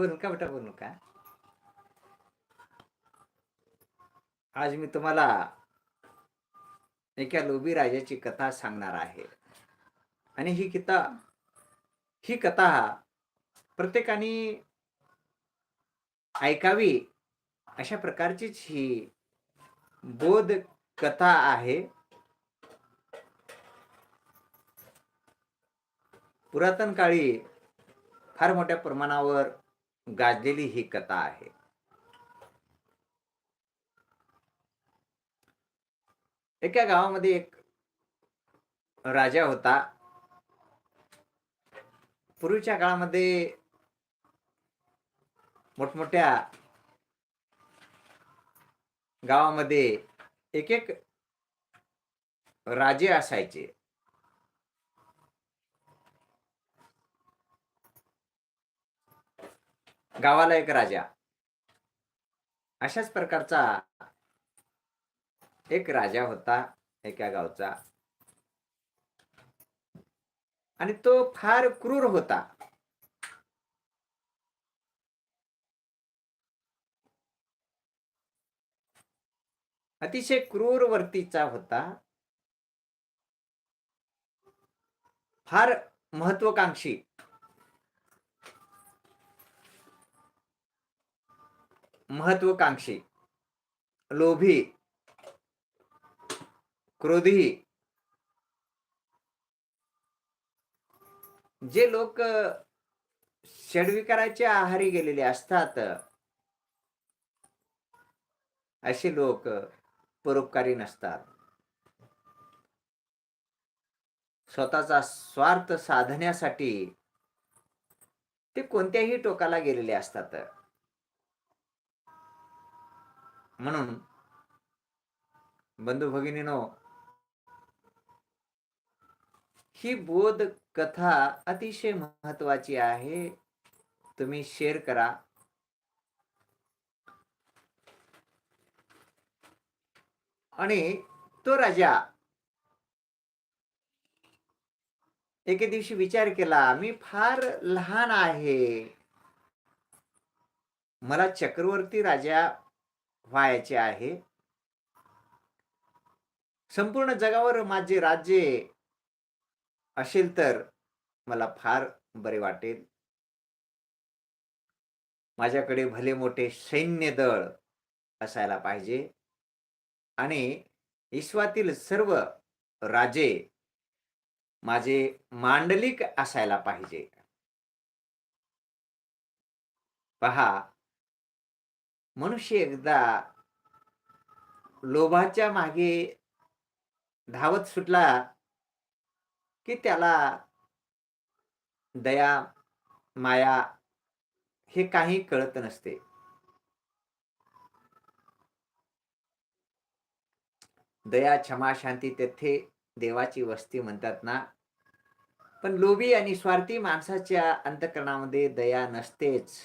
बोलू का बेटा बोलू का? आज मी तुम्हाला एका लोबी राजाची कथा सांगणार आहे. आणि ही कथा ही कथा प्रत्येकाने ऐकावी अशा प्रकारचीच ही बोध कथा आहे. पुरातन काळी फार मोठ्या प्रमाणावर गाजलेली ही कथा आहे. एका गावामध्ये एक राजा होता. पूर्वीच्या काळामध्ये मोठमोठ्या गावामध्ये एक एक राजे असायचे. गावाला एक राजा. अशाच प्रकारचा एक राजा होता एका गावचा. आणि तो फार क्रूर होता. अतिशय क्रूर वर्तीचा होता. फार महत्वाकांक्षी. महत्वाकांक्षी लोभी क्रोधी. जे लोक षडविकाराच्या आहारी गेलेले असतात असे लोक परोपकारी नसतात. स्वतःचा स्वार्थ साधण्यासाठी ते कोणत्याही टोकाला गेलेले असतात. म्हणून बंधू भगिनीनो ही बोध कथा अतिशय महत्वाची आहे. तुम्ही शेअर करा. आणि तो राजा एके दिवशी विचार केला मी फार लहान आहे. मला चक्रवर्ती राजा व्हायचे आहे. संपूर्ण जगावर माझे राज्य असेल तर मला फार बरे वाटेल. माझ्याकडे भले मोठे सैन्य दळ असायला पाहिजे आणि विश्वातील सर्व राजे माझे मांडलिक असायला पाहिजे. पहा मनुष्य एकदा लोभाच्या मागे धावत सुटला की त्याला दया माया हे काही कळत नसते. दया क्षमा शांती तेथे देवाची वस्ती म्हणतात ना. पण लोभी आणि स्वार्थी माणसाच्या अंतकरणामध्ये दया नसतेच.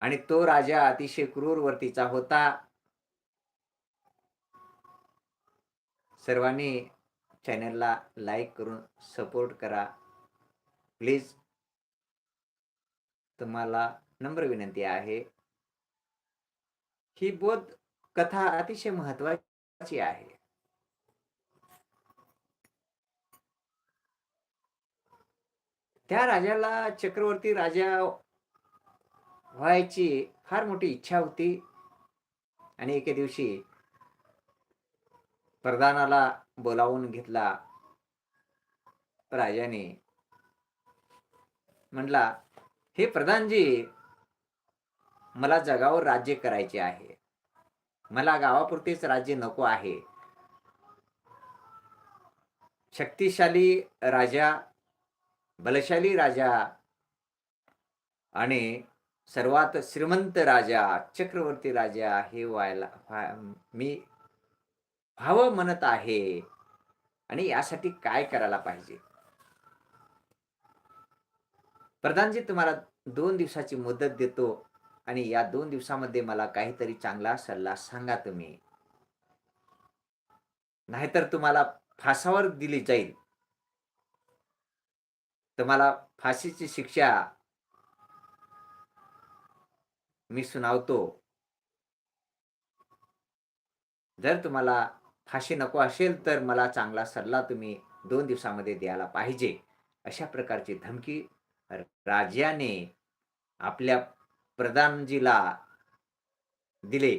आणि तो राजा अतिशय क्रूर वर्तीचा होता. सर्वांनी चॅनलला लाईक करून सपोर्ट करा. प्लीज. तुम्हाला नम्र विनंती आहे. ही बोध कथा अतिशय महत्वाची आहे. त्या राजाला चक्रवर्ती राजा व्हायची फार मोठी इच्छा होती. आणि एके दिवशी प्रधानाला बोलावून घेतला. राजाने म्हणला हे प्रधानजी मला जगावर राज्य करायचे आहे. मला गावापुरतेच राज्य नको आहे. शक्तिशाली राजा बलशाली राजा आणि सर्वात श्रीमंत राजा चक्रवर्ती राजा हे व्हायला मी व्हावं म्हणत आहे. आणि यासाठी काय करायला पाहिजे? प्रधानजी तुम्हाला दोन दिवसाची मुदत देतो आणि या दोन दिवसामध्ये मला काहीतरी चांगला सल्ला सांगा तुम्ही. नाहीतर तुम्हाला फासावर दिली जाईल. तुम्हाला फाशीची शिक्षा मी सुनावतो. जर तुम्हाला फाशी नको असेल तर मला चांगला सल्ला तुम्ही दोन दिवसामध्ये द्यायला पाहिजे. अशा प्रकारची धमकी राजाने आपल्या प्रधानजीला दिले.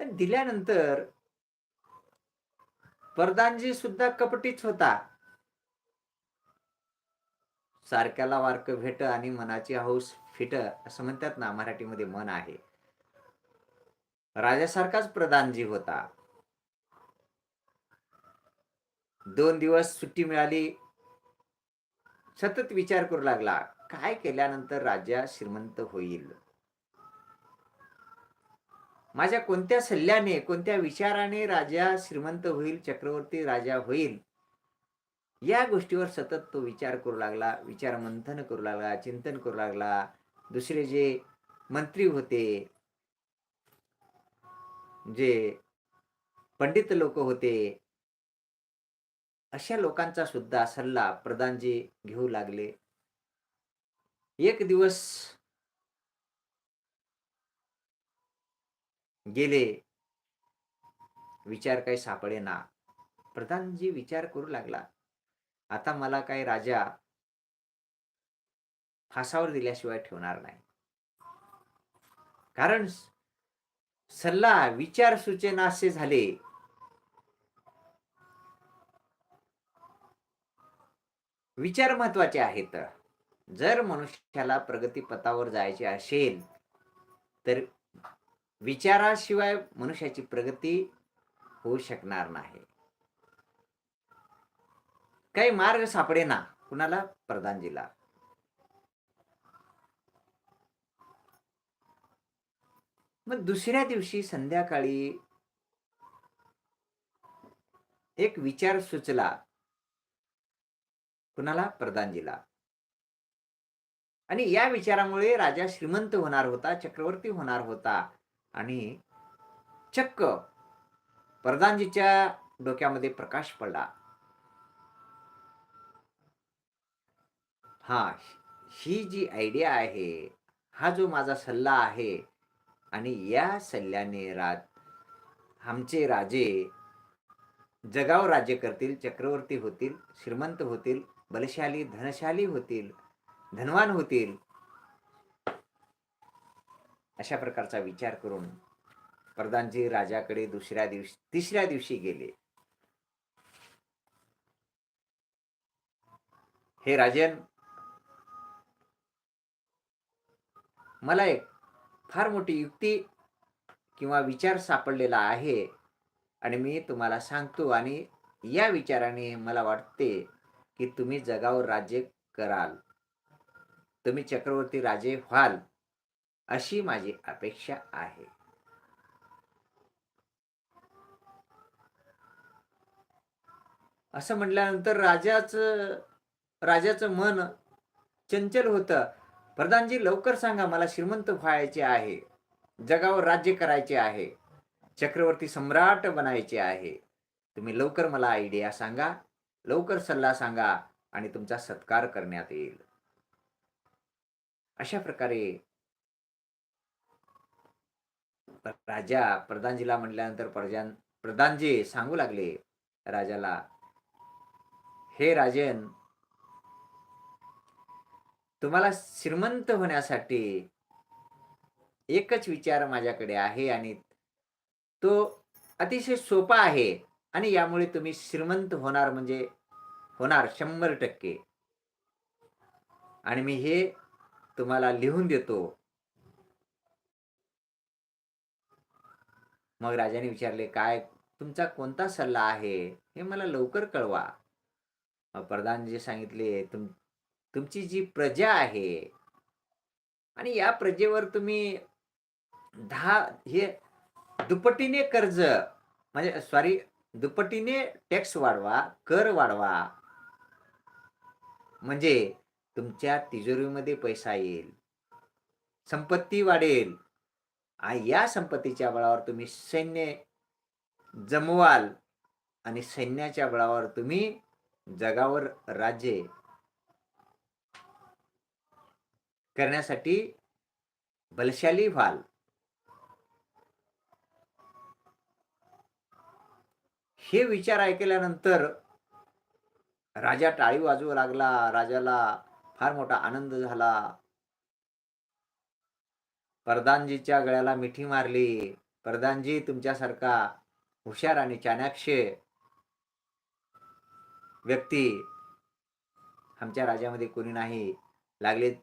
तर दिल्यानंतर प्रधानजी सुद्धा कपटीच होता. सारख्याला वारक भेट आणि मनाची हौस फिटर असं म्हणतात ना मराठीमध्ये मन आहे. राजासारखाच प्रधानजी होता. दोन दिवस सुट्टी मिळाली. सतत विचार करू लागला काय केल्यानंतर राजा श्रीमंत होईल? माझ्या कोणत्या सल्ल्याने कोणत्या विचाराने राजा श्रीमंत होईल चक्रवर्ती राजा होईल? या गोष्टीवर सतत तो विचार करू लागला विचार मंथन करू लागला चिंतन करू लागला. दुसरे जे मंत्री होते जे पंडित लोक होते अशा लोकांचा सुद्धा सल्ला प्रधानजी घेऊ लागले. एक दिवस गेले. विचार काही सापडे ना प्रधानजी विचार करू लागला. आता मला काही राजा फासावर दिल्याशिवाय ठेवणार नाही. कारण सल्ला विचार सूचना असे झाले. विचार महत्त्वाचे आहेत. जर मनुष्याला प्रगतीपथावर जायचे असेल तर विचाराशिवाय मनुष्याची प्रगती होऊ शकणार नाही. काही मार्ग सापडे ना कुणाला प्रधानजीला मग दुसऱ्या दिवशी संध्याकाळी एक विचार सुचला. कुणाला? प्रधानजीला. आणि या विचारामुळे राजा श्रीमंत होणार होता चक्रवर्ती होणार होता. आणि चक्क प्रधानजीच्या डोक्यामध्ये प्रकाश पडला. हा ही जी आयडिया आहे हा जो माझा सल्ला आहे आणि या सल्ल्याने राज आमचे राजे जगावर राज्य करतील चक्रवर्ती होतील श्रीमंत होतील बलशाली धनशाली होतील धनवान होतील अशा प्रकारचा विचार करून प्रधानजी राजाकडे दुसऱ्या दिवशी तिसऱ्या दिवशी गेले. हे राजन मला एक फार मोठी युक्ती किंवा विचार सापडलेला आहे. आणि मी तुम्हाला सांगतो आणि या विचाराने मला वाटते की तुम्ही जगावर राज्य कराल. तुम्ही चक्रवर्ती राजे व्हाल अशी माझी अपेक्षा आहे. असं म्हटल्यानंतर राजाचं राजाचं मन चंचल होतं. प्रधानजी लवकर सांगा मला श्रीमंत व्हायचे आहे. जगावर राज्य करायचे आहे. चक्रवर्ती सम्राट बनायचे आहे. तुम्ही लवकर मला आयडिया सांगा. लवकर सल्ला सांगा आणि तुमचा सत्कार करण्यात येईल. अशा प्रकारे राजा प्रधानजीला म्हटल्यानंतर प्रजान प्रधानजी सांगू लागले. राजाला हे राजन तुम्हाला श्रीमंत होण्यासाठी एकच विचार माझ्याकडे आहे आणि तो अतिशय सोपा आहे आणि यामुळे तुम्ही श्रीमंत होणार म्हणजे होणार शंभर टक्के. आणि मी हे तुम्हाला लिहून देतो. मग राजाने विचारले काय तुमचा कोणता सल्ला आहे? हे मला लवकर कळवा. प्रधान प्रधानजी सांगितले तुम तुमची जी प्रजा आहे आणि या प्रजेवर तुम्ही दहा हे दुपटीने कर्ज म्हणजे सॉरी दुपटीने टॅक्स वाढवा कर वाढवा. म्हणजे तुमच्या तिजोरीमध्ये पैसा येईल संपत्ती वाढेल आणि या संपत्तीच्या बळावर तुम्ही सैन्य जमवाल आणि सैन्याच्या बळावर तुम्ही जगावर राज्य करण्यासाठी बलशाली व्हाल. हे विचार ऐकल्यानंतर राजा टाळी वाजवू लागला. राजाला फार मोठा आनंद झाला. प्रधानजीच्या गळ्याला मिठी मारली. प्रधानजी तुमच्यासारखा हुशार आणि चाणाक्ष व्यक्ती आमच्या राज्यामध्ये कोणी नाही. लागले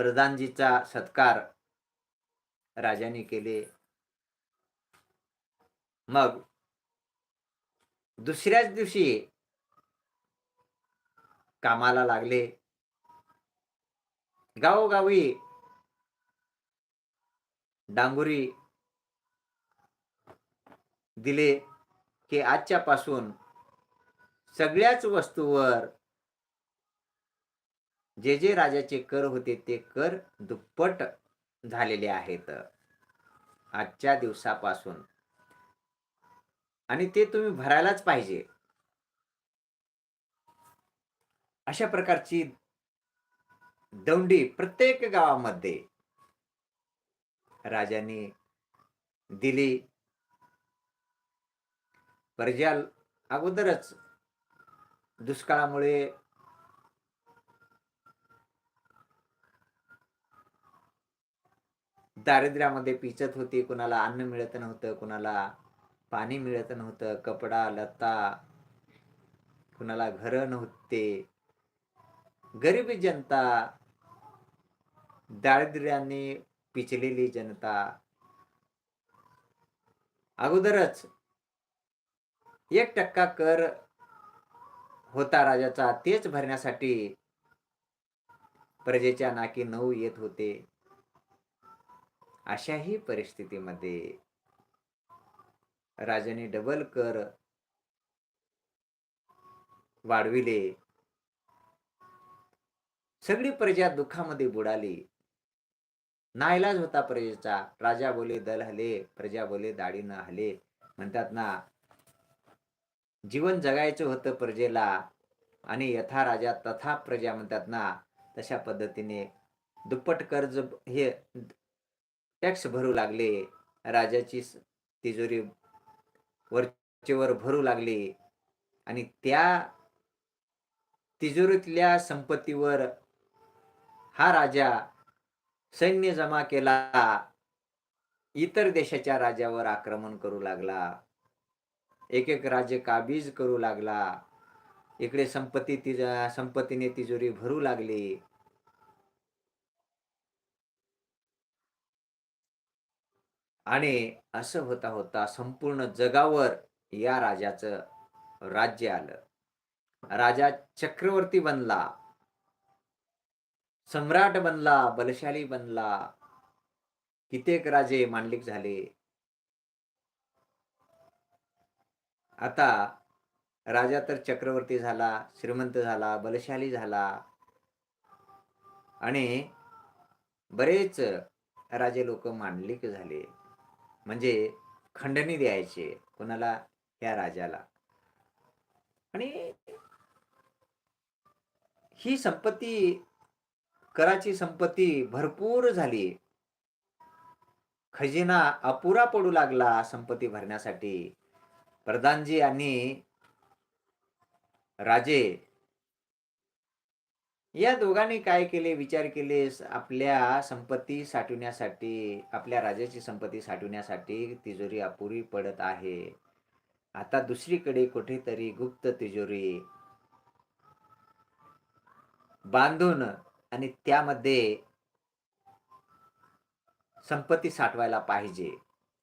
प्रधानजीचा सत्कार राजाने केले. मग दुसऱ्याच दिवशी कामाला लागले. गावोगावी डांगुरी दिले की आजच्या पासून सगळ्याच वस्तूवर जे जे राजाचे कर होते ते कर दुप्पट झालेले आहेत. आजच्या दिवसापासून. आणि ते तुम्ही भरायलाच पाहिजे. अशा प्रकारची दौंडी प्रत्येक गावामध्ये राजांनी दिली. प्रजा अगोदरच दुष्काळामुळे दारिद्र्यामध्ये पिचत होती. कुणाला अन्न मिळत नव्हतं कुणाला पाणी मिळत नव्हतं कपडा लता कुणाला घर नव्हते. गरीब जनता दारिद्र्याने पिचलेली जनता. अगोदरच एक टक्का कर होता राजाचा तेच भरण्यासाठी प्रजेच्या नाकी नऊ येत होते. अशाही परिस्थितीमध्ये राजाने डबल कर वाढविले. सगळी प्रजा दुःखामध्ये बुडाली. नाईलाज होता प्रजेचा. राजा बोले दल हले. प्रजा बोले दाढी न हले. म्हणतात ना जीवन जगायचं होतं प्रजेला आणि यथा राजा तथा प्रजा म्हणतात ना तशा पद्धतीने दुप्पट कर्ज हे टॅक्स भरू लागले. राजाची तिजोरी वरचेवर भरू लागली. आणि त्या तिजोरीतल्या संपत्तीवर हा राजा सैन्य जमा केला. इतर देशाच्या राजावर आक्रमण करू लागला. एक एक राज्य काबीज करू लागला. इकडे संपत्ती तिज संपत्तीने तिजोरी भरू लागली. आणि असं होता होता संपूर्ण जगावर या राजाचं राज्य आलं. राजा चक्रवर्ती बनला सम्राट बनला बलशाली बनला कित्येक राजे मांडलिक झाले. आता राजा तर चक्रवर्ती झाला श्रीमंत झाला बलशाली झाला आणि बरेच राजे लोक मांडलिक झाले. म्हणजे खंडणी द्यायचे कोणाला या राजाला. आणि ही संपत्ती कराची संपत्ती भरपूर झाली. खजिना अपुरा पडू लागला संपत्ती भरण्यासाठी. प्रधानजी आणि राजे या दोघांनी काय केले? विचार केले आपल्या संपत्ती साठवण्यासाठी आपल्या राजाची संपत्ती साठवण्यासाठी तिजोरी अपुरी पडत आहे. आता दुसरीकडे कुठेतरी गुप्त तिजोरी बांधून आणि त्यामध्ये संपत्ती साठवायला पाहिजे.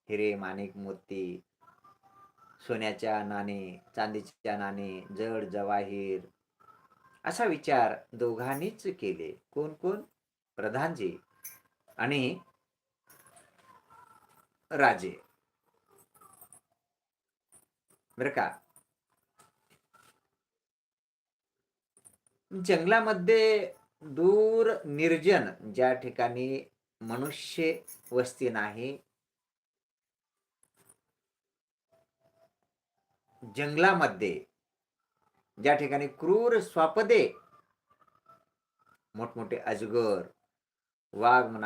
हिरे माणिक मोती सोन्याच्या नाणे चांदीच्या नाणे जड जवाहीर असा विचार दोघांनीच केले. कोण कोण प्रधानजी आणि राजे. बर का? जंगलामध्ये दूर निर्जन ज्या ठिकाणी मनुष्य वस्ती नाही जंगलामध्ये ज्या ठिकाणी क्रूर स्वापदे मोठमोठे अजगर वाघ म्हणा